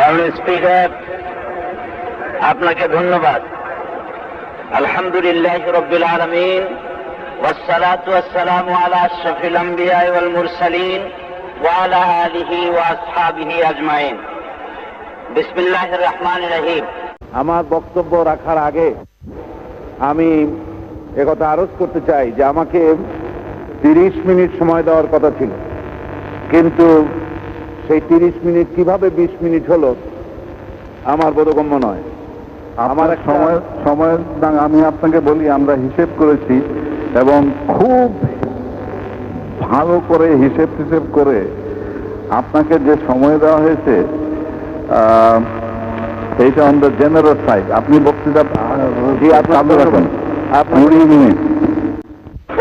মাননীয় স্পিকার আপনাকে ধন্যবাদ আলহামদুলিল্লাহ রব্বুল আলমিন والصلاة والسلام على أشرف الأنبياء والمرسلين وعلى آله وأصحابه أجمعين بسم الله الرحمن الرحيم আমার বক্তব্য রাখার আগে আমি একথা আরজ করতে চাই যে আমাকে তিরিশ মিনিট সময় দেওয়ার কথা ছিল কিন্তু সেই তিরিশ মিনিট কীভাবে বিশ মিনিট হলো আমার বোধগম্য নয়। আমার সময় সময় আমি আপনাকে বলি আমরা হিসেব করেছি এবং খুব ভালো করে হিসেব টিসেব করে আপনাকে যে সময় দেওয়া হয়েছে আহ, এইটা অন দ্য জেনারেল সাইড আপনি বক্তৃতা চালু রাখুন। কুড়ি মিনিট।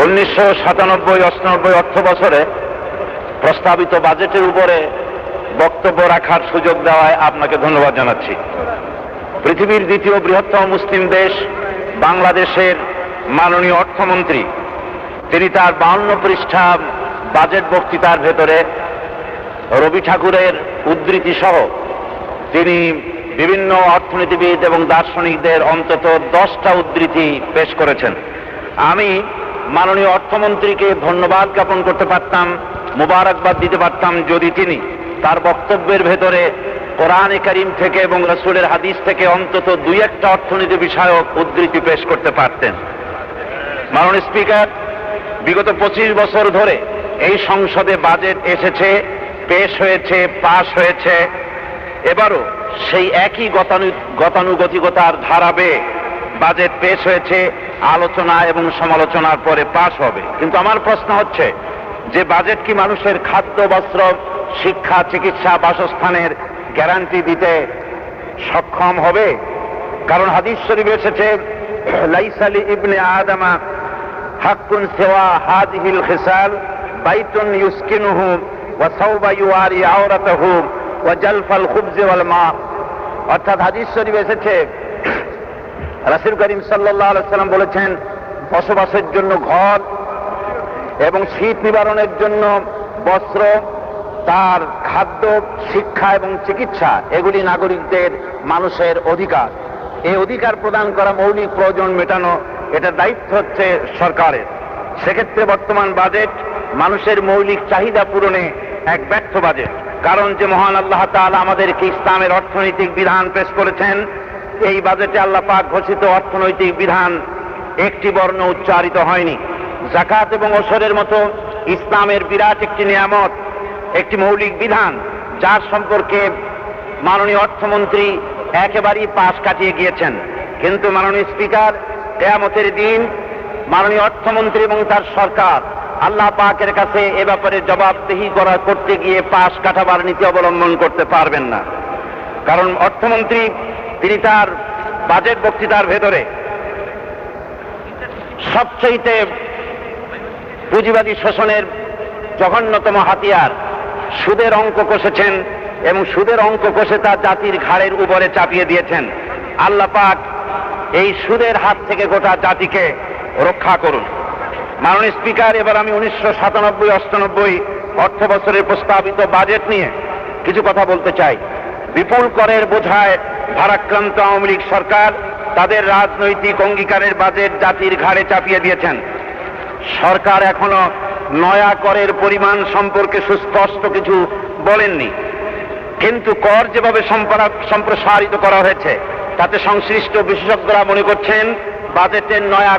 উনিশশো সাতানব্বই অষ্টানব্বই অর্থ বছরে প্রস্তাবিত বাজেটের উপরে বক্তব্য রাখার সুযোগ দেওয়ায় আপনাকে ধন্যবাদ জানাচ্ছি। পৃথিবীর দ্বিতীয় বৃহত্তম মুসলিম দেশ, বাংলাদেশের মাননীয় অর্থমন্ত্রী। তিনি তার বাউন্ন পৃষ্ঠা বাজেট বক্তৃতার ভেতরে রবি ঠাকুরের উদ্ধৃতি সহ তিনি বিভিন্ন অর্থনীতিবিদ এবং দার্শনিকদের অন্তত দশটা উদ্ধৃতি পেশ করেছেন। আমি মাননীয় অর্থমন্ত্রীকে ধন্যবাদ জ্ঞাপন করতে পারতাম, মোবারকবাদ দিতে পারতাম যদি তিনি তার বক্তব্যের ভেতরে কোরআন করিম থেকে এবং রসুলের হাদিস থেকে অন্তত দুই একটা অর্থনীতি বিষয়ক উদ্ধৃতি পেশ করতে পারতেন। মাননীয় স্পিকার, বিগত পঁচিশ বছর ধরে এই সংসদে বাজেট এসেছে, পেশ হয়েছে, পাশ হয়েছে। এবারও সেই একই গতানু, গতানুগতিকতার ধারাবে বাজেট পেশ হয়েছে, আলোচনা এবং সমালোচনার পরে পাশ হবে। কিন্তু আমার প্রশ্ন হচ্ছে যে বাজেট কি মানুষের খাদ্য, বস্ত্র শিক্ষা, চিকিৎসা, বাসস্থানের গ্যারান্টি দিতে সক্ষম হবে। কারণ হাদিস শরীফ এসেছে লাইসালি ইবনে আদামা হাক্কুন সেওয়া হাদিহিল খিসাল, বাইতুন ইউসকিনুহু ওয়া সাওবা ইউয়ারি আওরাতাহু ওয়া জালফাল খুবজি মা। অর্থাৎ হাদিস শরীফ এসেছে, রাসূল করিম সাল্লাল্লাহু সাল্লাম বলেছেন, বসবাসের জন্য ঘর এবং শীত নিবারণের জন্য বস্ত্র তার খাদ্য, শিক্ষা এবং চিকিৎসা এগুলি নাগরিকদের মানুষের অধিকার। এই অধিকার প্রদান করা মৌলিক প্রয়োজন মেটানো এটা দায়িত্ব হচ্ছে সরকারের। সেক্ষেত্রে বর্তমান বাজেট মানুষের মৌলিক চাহিদা পূরণে এক ব্যর্থ বাজেট। কারণ যে মহান আল্লাহ তাআলা আমাদেরকে ইসলামের অর্থনৈতিক বিধান পেশ করেছেন, এই বাজেটে আল্লাহ পাক ঘোষিত অর্থনৈতিক বিধান একটি বর্ণ উচ্চারিত হয়নি। জাকাত এবং ওসরের মতো ইসলামের বিরাট একটি নিয়ামত একটি মৌলিক বিধান, যার সম্পর্কে মাননীয় অর্থমন্ত্রী একেবারেই পাশ কাটিয়ে গিয়েছেন। কিন্তু মাননীয় স্পিকার, কেয়ামতের দিন মাননীয় অর্থমন্ত্রী এবং তার সরকার আল্লাহ পাকের কাছে এ ব্যাপারে জবাবদেহি করা করতে গিয়ে পাশ কাটাবার নীতি অবলম্বন করতে পারবেন না। কারণ অর্থমন্ত্রী, তিনি তার বাজেট বক্তৃতার ভেতরে সবচেয়ে পুঁজিবাদী শোষণের জঘন্যতম হাতিয়ার সুদের অঙ্ক কষেছেন এবং সুদের অঙ্ক কষে তা জাতির ঘাড়ের উপরে চাপিয়ে দিয়েছেন। আল্লাহ পাক এই সুদের হাত থেকে গোটা জাতিকে রক্ষা করুন। মাননীয় স্পিকার, এবার আমি উনিশশো সাতানব্বই, অষ্টানব্বই অর্থ বছরের প্রস্তাবিত বাজেট নিয়ে কিছু কথা বলতে চাই। বিপুল করের বোঝায় ভারাক্রান্ত আওয়ামী লীগ সরকার তাদের রাজনৈতিক অঙ্গীকারের বাজেট জাতির ঘাড়ে চাপিয়ে দিয়েছেন। সরকার এখনও নয়া করের পরিমাণ সম্পর্কে সুস্পষ্ট কিছু বলেননি। কিন্তু কর যেভাবে সম্পরা- সম্প্রসারিত করা হয়েছে, তাতে সংশ্লিষ্ট বিশেষজ্ঞরা মনে করছেন বাজেটের নয়া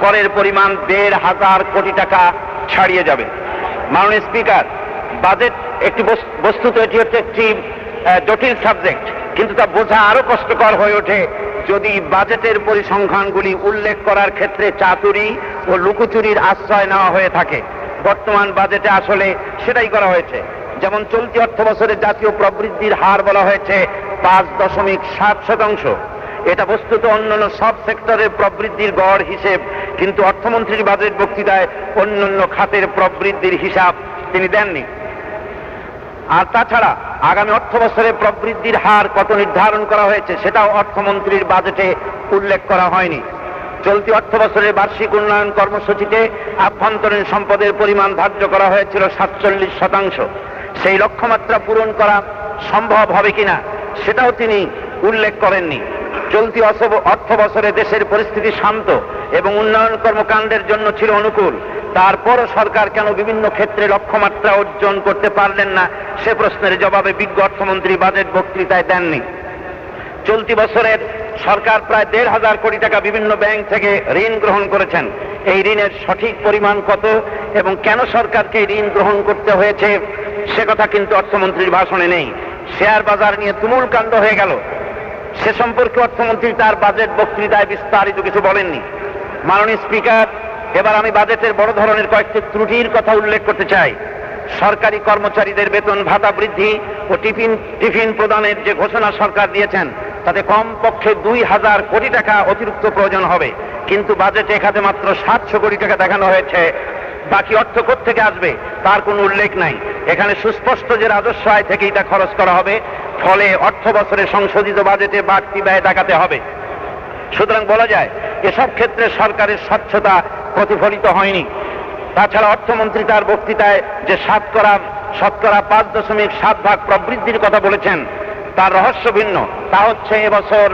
করের পরিমাণ দেড় হাজার কোটি টাকা ছাড়িয়ে যাবে। মাননীয় স্পিকার, বাজেট একটি বস- বস্তুত এটি হচ্ছে একটি জটিল সাবজেক্ট, কিন্তু তা বোঝা আরও কষ্টকর হয়ে ওঠে যদি বাজেটের পরিসংখ্যানগুলি উল্লেখ করার ক্ষেত্রে চাতুরি ও লুকোচুরির আশ্রয় নেওয়া হয়ে থাকে। বর্তমান বাজেটে আসলে সেটাই করা হয়েছে। যেমন চলতি অর্থ বছরে জাতীয় প্রবৃদ্ধির হার বলা হয়েছে পাঁচ দশমিক সাত শতাংশ। এটা বস্তুত অন্যান্য সব সেক্টরের প্রবৃদ্ধির গড় হিসেব, কিন্তু অর্থমন্ত্রীর বাজেট বক্তৃতায় অন্যান্য খাতের প্রবৃদ্ধির হিসাব তিনি দেননি। আর তাছাড়া আগামী অর্থ বছরে প্রবৃদ্ধির হার কত নির্ধারণ করা হয়েছে সেটাও অর্থমন্ত্রীর বাজেটে উল্লেখ করা হয়নি। চলতি অর্থ বছরের বার্ষিক উন্নয়ন কর্মসূচিতে আভ্যন্তরীণ সম্পদের পরিমাণ ধার্য করা হয়েছিল সাতচল্লিশ শতাংশ। সেই লক্ষ্যমাত্রা পূরণ করা সম্ভব হবে কিনা, সেটাও তিনি উল্লেখ করেননি। চলতি অর্থ বছরে দেশের পরিস্থিতি শান্ত এবং উন্নয়ন কর্মকাণ্ডের জন্য ছিল অনুকূল। তারপরও সরকার কেন বিভিন্ন ক্ষেত্রে লক্ষ্যমাত্রা অর্জন করতে পারলেন না, সে প্রশ্নের জবাবে বিজ্ঞ অর্থমন্ত্রী বাজেট বক্তৃতায় দেননি। চলতি বছরের সরকার প্রায় দেড় হাজার কোটি টাকা বিভিন্ন ব্যাংক থেকে ঋণ গ্রহণ করেছেন। এই ঋণের সঠিক পরিমাণ কত এবং কেন সরকারকে ঋণ গ্রহণ করতে হয়েছে, সে কথা কিন্তু অর্থমন্ত্রীর ভাষণে নেই। শেয়ার বাজার নিয়ে তুমুল কাণ্ড হয়ে গেল। সে সম্পর্কে অর্থমন্ত্রী তার বাজেট বক্তৃতায় বিস্তারিত কিছু বলেননি। মাননীয় স্পিকার, এবার আমি বাজেটের বড় ধরনের কয়েকটি ত্রুটির কথা উল্লেখ করতে চাই। সরকারি কর্মচারীদের বেতন ভাতা বৃদ্ধি ও টিফিন টিফিন প্রদানের যে ঘোষণা সরকার দিয়েছেন তাতে কমপক্ষে দুই হাজার কোটি টাকা অতিরিক্ত প্রয়োজন হবে। কিন্তু বাজেটে এখানে মাত্র সাতশো কোটি টাকা দেখানো হয়েছে। বাকি অর্থ থেকে আসবে, তার কোনো উল্লেখ নাই। এখানে সুস্পষ্ট যে রাজস্ব আয় থেকে এটা খরচ করা হবে, ফলে অর্থ বছরে সংশোধিত বাজেটে বাড়তি ব্যয় দেখাতে হবে। সুতরাং বলা যায়, এসব ক্ষেত্রে সরকারের স্বচ্ছতা প্রতিফলিত হয়নি। তাছাড়া অর্থমন্ত্রী তার বক্তৃতায় যে শতকরা শতকরা পাঁচ দশমিক সাত ভাগ প্রবৃদ্ধির কথা বলেছেন তার রহস্য ভিন্ন। তা হচ্ছে এবছর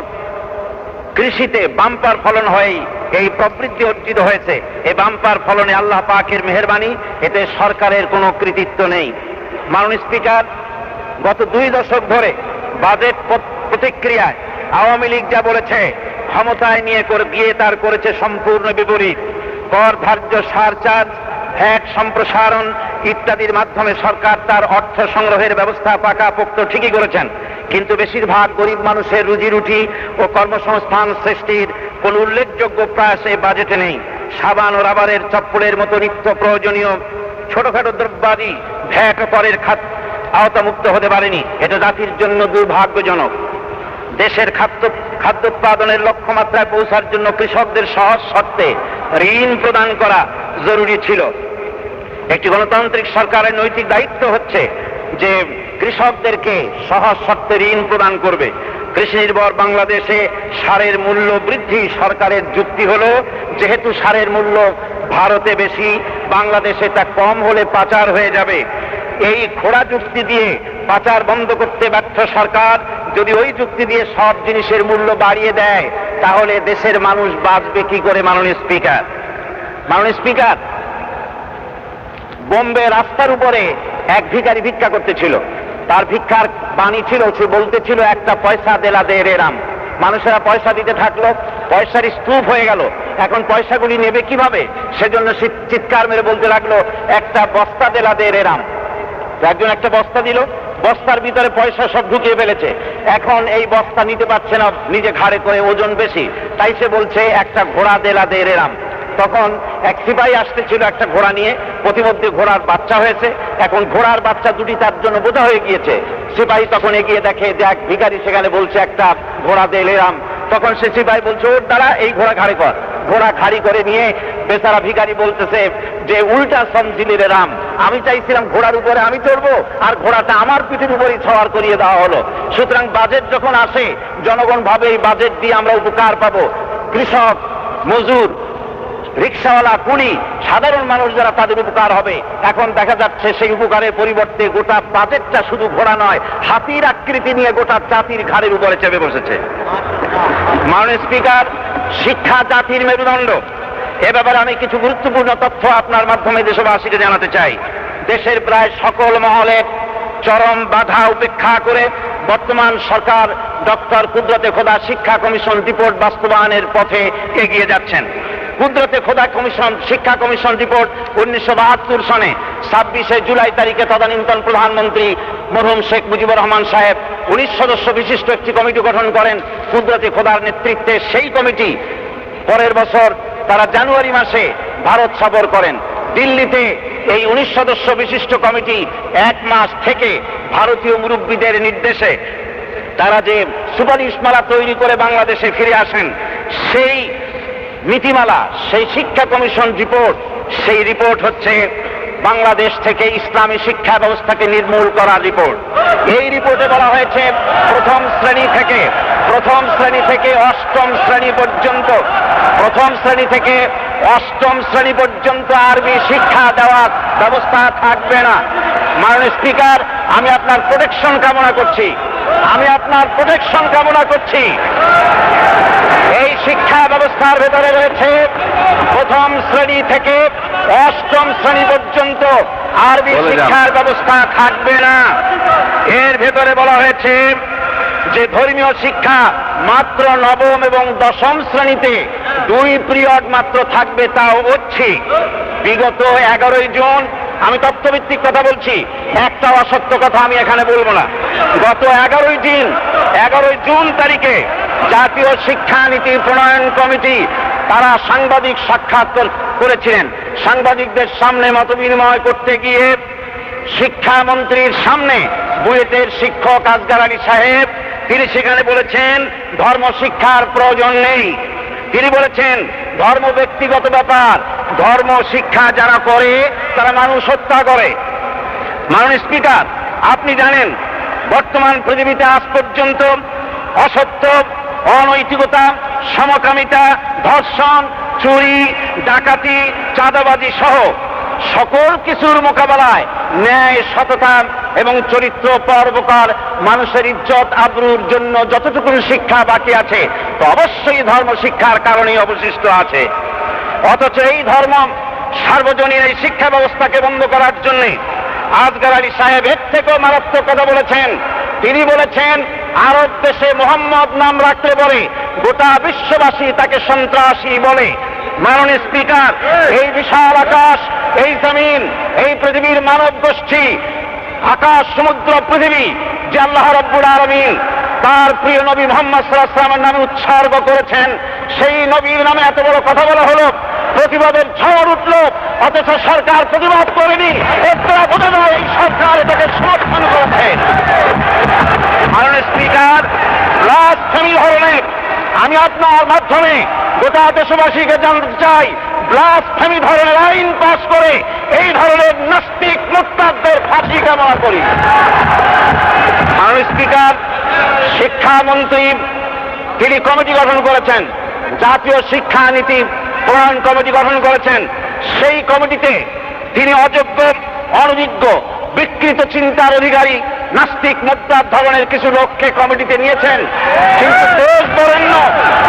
কৃষিতে বাম্পার ফলন হয়েই এই প্রবৃদ্ধি অর্জিত হয়েছে। এই বাম্পার ফলনে আল্লাহ পাকের মেহরবানি, এতে সরকারের কোনো কৃতিত্ব নেই। মাননীয় স্পিকার, গত দুই দশক ধরে বাজেট প্রতিক্রিয়ায় আওয়ামী লীগ যা বলেছে, ক্ষমতায় নিয়ে করে, গিয়ে তার করেছে সম্পূর্ণ বিপরীত। কর ধার্য সার চার্জ, ভ্যাট সম্প্রসারণ ইত্যাদির মাধ্যমে সরকার তার অর্থ সংগ্রহের ব্যবস্থা পাকাপোক্ত ঠিকই করেছেন। কিন্তু বেশিরভাগ গরিব মানুষের রুজি রুটি ও কর্মসংস্থান সৃষ্টির কোন উল্লেখযোগ্য প্রয়াস এই বাজেটে নেই। সাবান ও রাবারের চপ্পলের মতো নিত্য প্রয়োজনীয় ছোটখাটো দ্রব্যাদি ভ্যাট করের খাত আওতামুক্ত হতে পারেনি। এটা জাতির জন্য দুর্ভাগ্যজনক। দেশের খাদ্য খাদ্য উৎপাদনের লক্ষ্যমাত্রায় পৌঁছার জন্য কৃষকদের সহজ শর্তে ঋণ প্রদান করা জরুরি ছিল। একটি গণতান্ত্রিক সরকারের নৈতিক দায়িত্ব হচ্ছে যে কৃষকদেরকে সহজ শর্তে ঋণ প্রদান করবে। কৃষি নির্ভর বাংলাদেশে সারের মূল্য বৃদ্ধি সরকারের যুক্তি হলো, যেহেতু সারের মূল্য ভারতে বেশি, বাংলাদেশে তা কম হলে পাচার হয়ে যাবে। এই খোড়া যুক্তি দিয়ে পাচার বন্ধ করতে ব্যর্থ সরকার, যদি ওই যুক্তি দিয়ে সব জিনিসের মূল্য বাড়িয়ে দেয়, তাহলে দেশের মানুষ বাঁচবে কি করে মাননীয় স্পিকার? মাননীয় স্পিকার, বোম্বে রাস্তার উপরে এক ভিখারি ভিক্ষা করতেছিল। তার ভিক্ষার বাণী ছিল সে বলতেছিল, একটা পয়সা দেলা দে রাম। মানুষেরা পয়সা দিতে থাকল, পয়সার স্তূপ হয়ে গেল। এখন পয়সাগুলি নেবে কীভাবে? সেজন্য সে চিৎকার মেরে বলতে লাগল, একটা বস্তা দেলা দে রেরাম তো একজন একটা বস্তা দিল, বস্তার ভিতরে পয়সা সব ঢুকিয়ে ফেলেছে। এখন এই বস্তা নিতে পারছে না, নিজে ঘাড়ে করে ওজন বেশি। তাই সে বলছে, একটা ঘোড়া দেলা দে রেরাম তখন এক সিপাহী আসতেছিল একটা ঘোড়া নিয়ে। প্রতিমধ্যে ঘোড়ার বাচ্চা হয়েছে। এখন ঘোড়ার বাচ্চা দুটি তার জন্য বোঝা হয়ে গিয়েছে। সিপাহী তখন এগিয়ে দেখে এক ভিখারি সেখানে বলছে একটা ঘোড়া দে তখন সে সিপাহী বলছে, ওর দ্বারা এই ঘোড়া ঘাড়ি কর। ঘোড়া ঘাড়ি করে নিয়ে বেচারা ভিখারি বলতেছে, যে উল্টা সমঝিলির রাম, আমি চাইছিলাম ঘোড়ার উপরে আমি চড়বো, আর ঘোড়াটা আমার পিঠের উপরেই সওয়ার করিয়ে দেওয়া হলো। সুতরাং বাজেট যখন আসে, জনগণ ভাবে এই বাজেট দিয়ে আমরা উপকার পাবো। কৃষক, মজুর রিক্সাওয়ালা কুলি সাধারণ মানুষ যারা তাদের উপকার হবে। এখন দেখা যাচ্ছে সেই উপকারের পরিবর্তে গোটা বাজেটটা শুধু ঘোড়া নয়, হাতির আকৃতি নিয়ে গোটা জাতির ঘাড়ের উপরে চেপে বসেছে। মাননীয় স্পিকার, শিক্ষা জাতির মেরুদণ্ড। এ ব্যাপারে আমি কিছু গুরুত্বপূর্ণ তথ্য আপনার মাধ্যমে দেশবাসীকে জানাতে চাই। দেশের প্রায় সকল মহলে চরম বাধা উপেক্ষা করে বর্তমান সরকার ডক্টর কুদরতে খোদা শিক্ষা কমিশন রিপোর্ট বাস্তবায়নের পথে এগিয়ে যাচ্ছেন। কুদরতে খোদা কমিশন, শিক্ষা কমিশন রিপোর্ট উনিশশো বাহাত্তর সনে ছাব্বিশে জুলাই তারিখে তদানীন্তন প্রধানমন্ত্রী মরহুম শেখ মুজিবুর রহমান সাহেব উনিশ সদস্য বিশিষ্ট একটি কমিটি গঠন করেন। কুদরতে খোদার নেতৃত্বে সেই কমিটি পরের বছর তারা জানুয়ারি মাসে ভারত সফর করেন। দিল্লিতে এই উনিশ সদস্য বিশিষ্ট কমিটি এক মাস থেকে ভারতীয় মুরব্বীদের নির্দেশে তারা যে সুপারিশমালা তৈরি করে বাংলাদেশে ফিরে আসেন, সেই নীতিমালা সেই শিক্ষা কমিশন রিপোর্ট, সেই রিপোর্ট হচ্ছে বাংলাদেশ থেকে ইসলামী শিক্ষা ব্যবস্থাকে নির্মূল করার রিপোর্ট। এই রিপোর্টে বলা হয়েছে, প্রথম শ্রেণি থেকে, প্রথম শ্রেণি থেকে অষ্টম শ্রেণি পর্যন্ত, প্রথম শ্রেণি থেকে অষ্টম শ্রেণি পর্যন্ত আরবি শিক্ষা দেওয়ার ব্যবস্থা থাকবে না। মাননীয় স্পিকার, আমি আপনার প্রোটেকশন কামনা করছি। আমি আপনার প্রোটেকশন কামনা করছি। এই শিক্ষা ব্যবস্থার ভেতরে রয়েছে প্রথম শ্রেণি থেকে অষ্টম শ্রেণি পর্যন্ত আরবি শিক্ষার ব্যবস্থা থাকবে না। এর ভেতরে বলা হয়েছে যে ধর্মীয় শিক্ষা মাত্র নবম এবং দশম শ্রেণীতে দুই পিরিয়ড মাত্র থাকবে তাও হচ্ছে বিগত এগারোই জুন আমি তথ্যভিত্তিক কথা বলছি একটা অসত্য কথা আমি এখানে বলব না। গত এগারোই দিন এগারোই জুন তারিখে জাতীয় শিক্ষানীতি প্রণয়ন কমিটি, তারা সাংবাদিক সাক্ষাৎ কর- করেছিলেন। সাংবাদিকদের সামনে মত বিনিময় করতে গিয়ে শিক্ষামন্ত্রীর সামনে বুয়েটের শিক্ষক আজগার আলী সাহেব, তিনি সেখানে বলেছেন, ধর্ম শিক্ষার প্রয়োজন নেই। তিনি বলেছেন, ধর্ম ব্যক্তিগত ব্যাপার, ধর্ম শিক্ষা যারা করে, তারা মানুষ হত্যা করে। মাননীয় স্পিকার, আপনি জানেন বর্তমান পৃথিবীতে আজ পর্যন্ত অসত্য, অনৈতিকতা, সমকামিতা, ধর্ষণ, চুরি, ডাকাতি, চাঁদাবাজি সহ সকল কিছুর মোকাবেলায় ন্যায়, সততা এবং চরিত্র পরোপকার মানুষের ইজ্জত আবরুর জন্য যতটুকু শিক্ষা বাকি আছে, তো অবশ্যই ধর্ম শিক্ষার কারণেই অবশিষ্ট আছে। অথচ এই ধর্ম সার্বজনীন এই শিক্ষা ব্যবস্থাকে বন্ধ করার জন্যে আজগার আলী সাহেব এর থেকেও মারাত্মক কথা বলেছেন। তিনি বলেছেন, আরব দেশে মোহাম্মদ নাম রাখতে বলে গোটা বিশ্ববাসী তাকে সন্ত্রাসী বলে। মাননীয় স্পিকার, এই বিশাল আকাশ, এই জমিন, এই পৃথিবীর মানব গোষ্ঠী, আকাশ, সমুদ্র, পৃথিবী, যে আল্লাহ রব্বুল আলমিন তার প্রিয় নবী মোহাম্মদ সাল্লাহামের নামে উৎসর্গ করেছেন, সেই নবীর নামে এত বড় কথা বলা হলো, প্রতিবাদের ঝড় উঠল অথচ সরকার প্রতিবাদ করেনি। এর দ্বারা যায় এই সরকার এটাকে সমর্থন করেছে। মাননীয় স্পিকার ব্লাসফেমি ধরনের আমি আপনার মাধ্যমে গোটা দেশবাসীকে জানতে চাই ব্লাসফেমি ধরনের আইন পাশ করে এই ধরনের নাস্তিক মুক্তাদের ফাঁসি কামনা করি। মাননীয় স্পিকার, শিক্ষামন্ত্রী তিনি কমিটি গঠন করেছেন, জাতীয় শিক্ষা নীতি প্রণয়ন কমিটি গঠন করেছেন সেই কমিটিতে তিনি অযোগ্য অনভিজ্ঞ বিকৃত চিন্তার অধিকারী নাস্তিক মোদ্দার ধরনের কিছু লোককে কমিটিতে নিয়েছেন। কিন্তু দেশ বরেণ্য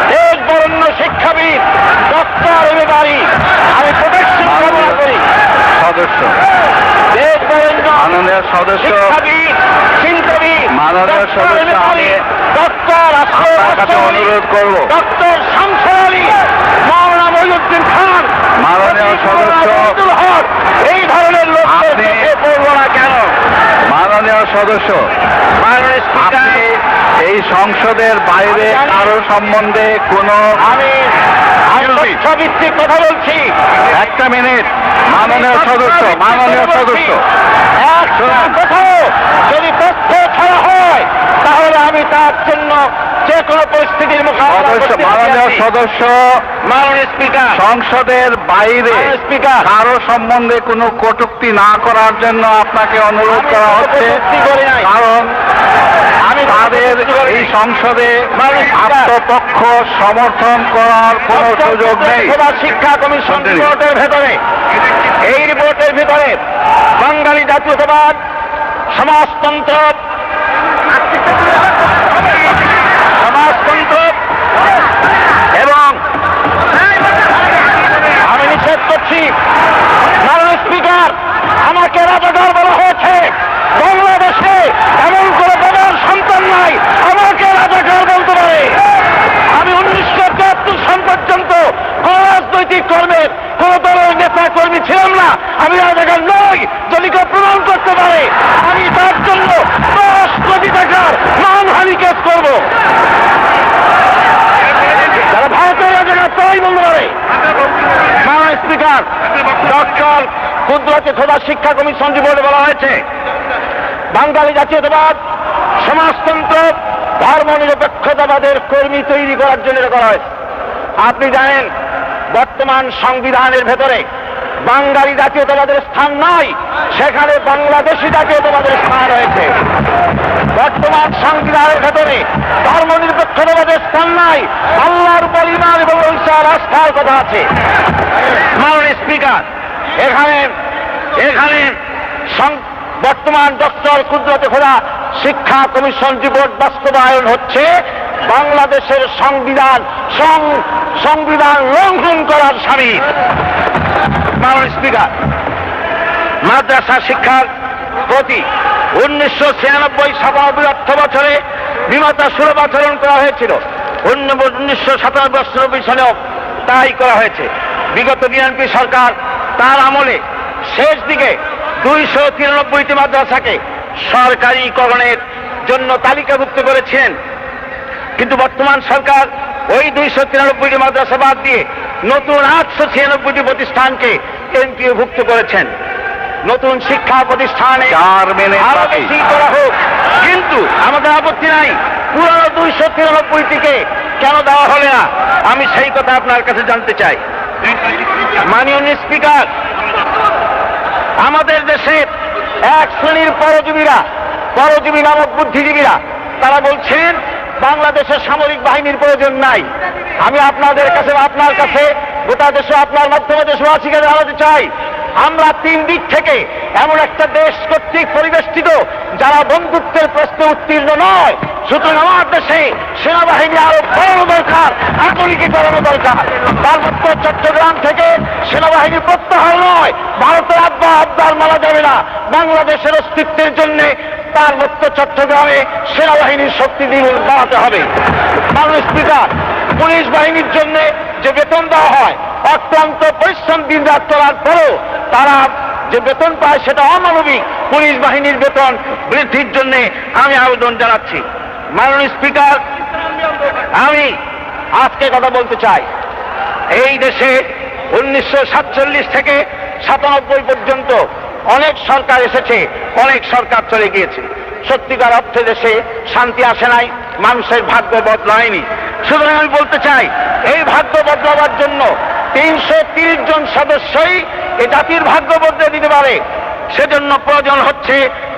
দেশ বরেণ্য শিক্ষাবিদ ডক্টর এবারি আমি প্রোটেকশন কামনা করি। সদস্য। দেশ বরেণ্য মাননীয় সদস্য। শিক্ষাবিদ চিন্তাবিদ মাননীয় সদস্য, ডক্টর আপনার কাছে অনুরোধ করব। ডক্টর সদস্য, এই ধরনের লোকদের পড়ব না কেন? মাননীয় সদস্য আপনি এই সংসদের বাইরে কারও সম্বন্ধে কোনো আমি তথ্যভিত্তিক কথা বলছি। একটা মিনিট। মাননীয় সদস্য মাননীয় সদস্য। যদি তথ্য ছাড়া হয় তাহলে আমি তার জন্য যে কোনো পরিস্থিতির মোকাবিলা সদস্য মাননীয় স্পিকার। সংসদের বাইরে স্পিকার। কারও সম্বন্ধে কোনো কটূক্তি না করার জন্য আপনাকে অনুরোধ করা হচ্ছে। কারণ আমি তাদের এই সংসদে আত্মপক্ষ সমর্থন করার কোনো সুযোগ নেই। শিক্ষা কমিশন. রিপোর্টের ভেতরে এই রিপোর্টের ভিতরে বাঙালি জাতীয়তাবাদ সমাজতন্ত্র মাননীয় স্পিকার, ডক্টর কুদরতে খোদা শিক্ষা কমিশন রিপোর্টে বলা হয়েছে, বাঙালি জাতীয়তাবাদ, সমাজতন্ত্র ধর্ম নিরপেক্ষতাবাদের কর্মী তৈরি করার জন্য এটা করা হয়েছে। আপনি জানেন, বর্তমান সংবিধানের ভেতরে বাঙালি জাতীয়তাবাদের স্থান নাই, সেখানে বাংলাদেশি জাতীয়তাবাদের স্থান হয়েছে বর্তমান সংবিধানের ভেতরে ধর্ম নিরপেক্ষতাবাদের স্থান নাই। আল্লাহর উপর এবং ঐশার আস্থার কথা আছে। মাননীয় স্পিকার, এখানে এখানে বর্তমান ডক্টর কুদরতে খোলা শিক্ষা কমিশন রিপোর্ট বাস্তবায়ন হচ্ছে। বাংলাদেশের সংবিধান সংবিধান লঙ্ঘন করার স্বামী। মাননীয় স্পিকার, মাদ্রাসা শিক্ষার প্রতি উনিশশো ছিয়ানব্বই সাতানব্বই অর্থ বছরে বিমাতা সুলভ আচরণ করা হয়েছিল। উনিশশো সাতানব্বই সালেও তাই করা হয়েছে। বিগত বিএনপি সরকার তার আমলে শেষ দিকে দুইশো তিরানব্বইটি মাদ্রাসাকে সরকারিকরণের জন্য তালিকাভুক্ত করেছেন কিন্তু বর্তমান সরকার ওই দুইশো তিরানব্বইটি মাদ্রাসা বাদ দিয়ে নতুন আটশো ছিয়ানব্বইটি প্রতিষ্ঠানকে এমপিওভুক্ত করেছেন। নতুন শিক্ষা প্রতিষ্ঠানে চার আরও বেশি করা হোক। কিন্তু আমাদের আপত্তি নাই। পুরনো দুইশো তিরানব্বইটিকে কেন দেওয়া হবে না? আমি সেই কথা আপনার কাছে জানতে চাই। মাননীয় স্পিকার আমাদের দেশের এক শ্রেণির পরজীবীরা পরজীবী নামক বুদ্ধিজীবীরা তারা বলছেন বাংলাদেশের সামরিক বাহিনীর প্রয়োজন নাই। আমি আপনাদের কাছে আপনার কাছে গোটা দেশে আপনার মাধ্যমে দেশবাসীকে জানাতে চাই। আমরা তিন দিক থেকে এমন একটা দেশ কর্তৃক পরিবেষ্টিত যারা বন্ধুত্বের প্রশ্নে উত্তীর্ণ নয়। সুতরাং আমার দেশে সেনাবাহিনী আরও বড় দরকার আধুনিকীকরণ দরকার। পার্বত্য চট্টগ্রাম থেকে সেনাবাহিনী প্রত্যাহার নয়, ভারতের আব্বা আব্বার মারা যাবে না। বাংলাদেশের অস্তিত্বের জন্য পার্বত্য চট্টগ্রামে সেনাবাহিনীর শক্তি দিয়ে বাড়াতে হবে। মানুষ স্পিকার পুলিশ বাহিনীর জন্য যে বেতন দেওয়া হয় অত্যন্ত পরিশ্রম দিন রাত করার পরেও তারা যে বেতন পায় সেটা অমানবিক। পুলিশ বাহিনীর বেতন বৃদ্ধির জন্য আমি আবেদন জানাচ্ছি। মাননীয় স্পিকার, আমি আজকে কথা বলতে চাই। এই দেশে উনিশশো সাতচল্লিশ থেকে সাতানব্বই পর্যন্ত অনেক সরকার এসেছে, অনেক সরকার চলে গিয়েছে। সত্যিকার অর্থে দেশে শান্তি আসে নাই, মানুষের ভাগ্য বদলায়নি। সুতরাং আমি বলতে চাই, এই ভাগ্য বদলাবার জন্য তিনশো তিরিশ জন সদস্যই এই জাতির ভাগ্য বদলে দিতে পারে। সেজন্য প্রয়োজন হচ্ছে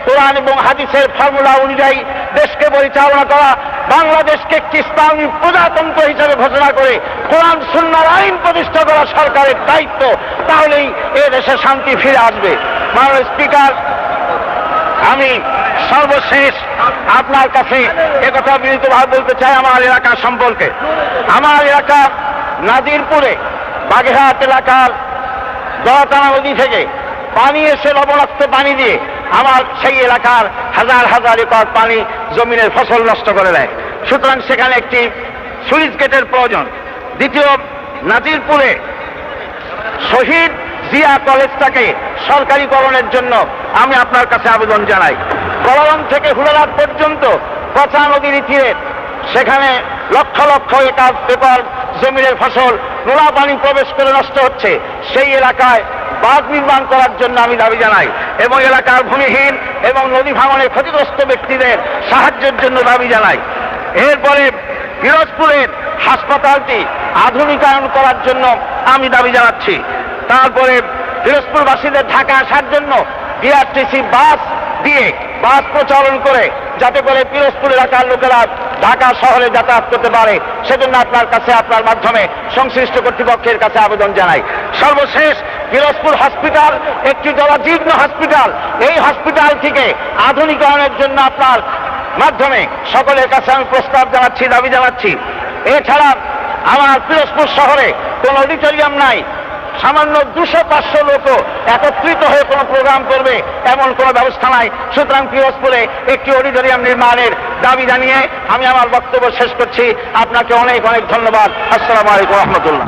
কোরআন এবং হাদিসের ফর্মুলা অনুযায়ী দেশকে পরিচালনা করা, বাংলাদেশকে একটি ইসলামী প্রজাতন্ত্র হিসেবে ঘোষণা করে কোরআন, সুন্নার আইন প্রতিষ্ঠা করা সরকারের দায়িত্ব, তাহলেই এ দেশে শান্তি ফিরে আসবে। মাননীয় স্পিকার, আমি সর্বশেষ আপনার কাছে একথা বিনীতভাবে বলতে চাই আমার এলাকা সম্পর্কে। আমার এলাকা নাজিরপুরে বাগেরহাট এলাকার দয়াতানা নদী থেকে পানি এসে লবণাক্ত পানি দিয়ে আমার সেই এলাকার হাজার হাজার একর পানি জমিনের ফসল নষ্ট করে দেয়। সুতরাং সেখানে একটি সুইচ গেটের প্রয়োজন। দ্বিতীয়, নাজিরপুরে শহীদ জিয়া কলেজটাকে সরকারিকরণের জন্য আমি আপনার কাছে আবেদন জানাই। কলরম থেকে হুলারাত পর্যন্ত পচা নদীর তীরে সেখানে লক্ষ লক্ষ একর জমিনের ফসল নোলা পানি প্রবেশ করে নষ্ট হচ্ছে। সেই এলাকায় বাঁধ নির্মাণ করার জন্য আমি দাবি জানাই। এবং এলাকার ভূমিহীন এবং নদী ভাঙনে ক্ষতিগ্রস্ত ব্যক্তিদের সাহায্যের জন্য দাবি জানাই। এরপরে পিরোজপুরের হাসপাতালটি আধুনিকায়ন করার জন্য আমি দাবি জানাচ্ছি। তারপরে পিরোজপুরবাসীদের ঢাকা আসার জন্য বিআরটিসি বাস দিয়ে বাস প্রচলন করে যাতে করে পিরোজপুর এলাকার লোকেরা ঢাকা শহরে যাতায়াত করতে পারে। সেজন্য আপনার কাছে, আপনার মাধ্যমে সংশ্লিষ্ট কর্তৃপক্ষের কাছে আবেদন জানাই। সর্বশেষ পিরোজপুর হসপিটাল একটি জরাজীর্ণ হসপিটাল। এই হসপিটাল থেকে আধুনিকরণের জন্য আপনার মাধ্যমে সকলের কাছে আমি প্রস্তাব জানাচ্ছি, দাবি জানাচ্ছি। এছাড়া আমার পিরোজপুর শহরে কোন অডিটোরিয়াম নাই। সামান্য দুশো পাঁচশো লোকও একত্রিত হয়ে কোনো প্রোগ্রাম করবে, এমন কোনো ব্যবস্থা নাই। সুতরাং পিরোজপুরে একটি অডিটোরিয়াম নির্মাণের দাবি জানিয়ে আমি আমার বক্তব্য শেষ করছি। আপনাকে অনেক অনেক ধন্যবাদ। আসসালামু আলাইকুম রহমতুল্লাহ।